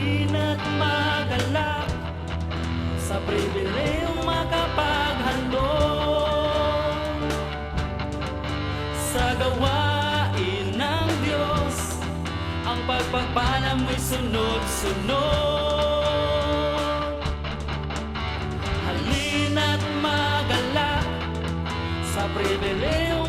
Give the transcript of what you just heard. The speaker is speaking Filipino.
Halina't magalak Sa pribilehong makapaghandog Sa gawain ng Diyos Ang pagpapala mo'y sunod-sunod. Halina't magalak Sa pribilehong